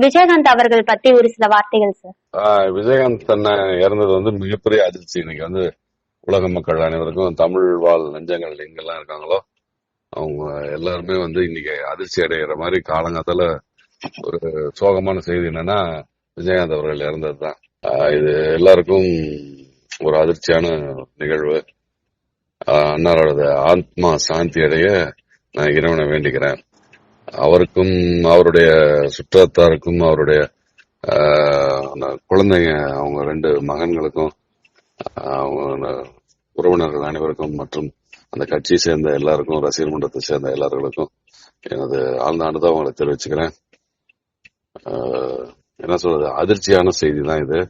விஜயகாந்த் அவர்கள் பத்தி ஒரு சில வார்த்தைகள் சார் ஆஹ் விஜயகாந்த் அண்ணன் இறந்தது வந்து மிகப்பெரிய அதிர்ச்சி. இன்னைக்கு வந்து உலக மக்கள் அனைவருக்கும் தமிழ் வாழ் நெஞ்சங்கள் எங்கெல்லாம் இருக்காங்களோ அவங்க எல்லாருமே வந்து இன்னைக்கு அதிர்ச்சி அடைகிற மாதிரி காலங்காத்தால ஒரு சோகமான செய்தி என்னன்னா விஜயகாந்த் அவர்கள் இறந்ததுதான். இது எல்லாருக்கும் ஒரு அதிர்ச்சியான நிகழ்வு. ஆஹ் அன்னாரோட ஆத்மா சாந்தி அடைய நான் இறைவனை வேண்டிக்கிறேன். அவருக்கும் அவருடைய சுற்றத்தாருக்கும் அவருடைய ஆஹ், அந்த குழந்தைங்க அவங்க ரெண்டு மகன்களுக்கும் அவங்க உறவினர்கள் அனைவருக்கும் மற்றும் அந்த கட்சியை சேர்ந்த எல்லாருக்கும் ரசிகர் மன்றத்தை சேர்ந்த எல்லார்களுக்கும் எனது ஆழ்ந்த அனுதாபங்களை தெரிவிச்சுக்கிறேன். ஆஹ், என்ன சொல்றது அதிர்ச்சியான செய்தி தான் இது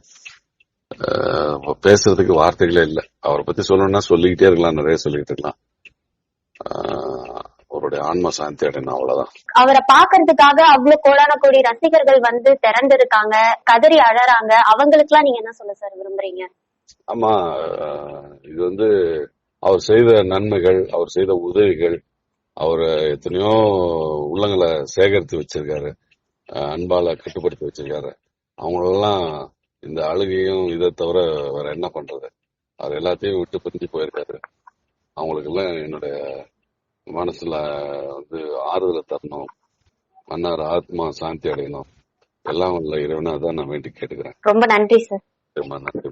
ஆஹ், பேசுறதுக்கு வார்த்தைகளே இல்லை. அவரை பத்தி சொல்லணும்னா சொல்லிக்கிட்டே இருக்கலாம் நிறைய சொல்லிக்கிட்டு இருக்கலாம். அவருடைய ஆன்ம சாந்தி அடையணும் அவ்வளவுதான். அவரை பாக்குறதுக்காக அவ்வளவு கோடான கோடி ரசிகர்கள் வந்து திறந்திருக்காங்க கதறி அழறாங்க. அவங்களுக்கு எல்லாம் நீங்க என்ன சொல்ல சார் விரும்புறீங்க? ஆமா இது வந்து அவர் செய்த நன்மைகள் அவர் செய்த உதவிகள் அவர் எத்தனையோ உள்ளங்களை சேகரித்து வச்சிருக்காரு அன்பால கட்டுப்படுத்தி வச்சிருக்காரு. அவங்களெல்லாம் இந்த அழுகையும் இதை தவிர வேற என்ன பண்றது? அவர் எல்லாத்தையும் விட்டு பிரிஞ்சு போயிருக்காரு. அவங்களுக்கு எல்லாம் என்னுடைய மனசுல வந்து ஆறுதலை தரணும். மன்னார் ஆத்மா சாந்தி அடையணும். எல்லாம் உள்ள இறைவனா தான் நான் வேண்டி கேட்டுக்கிறேன். ரொம்ப நன்றி சார் ரொம்ப நன்றி.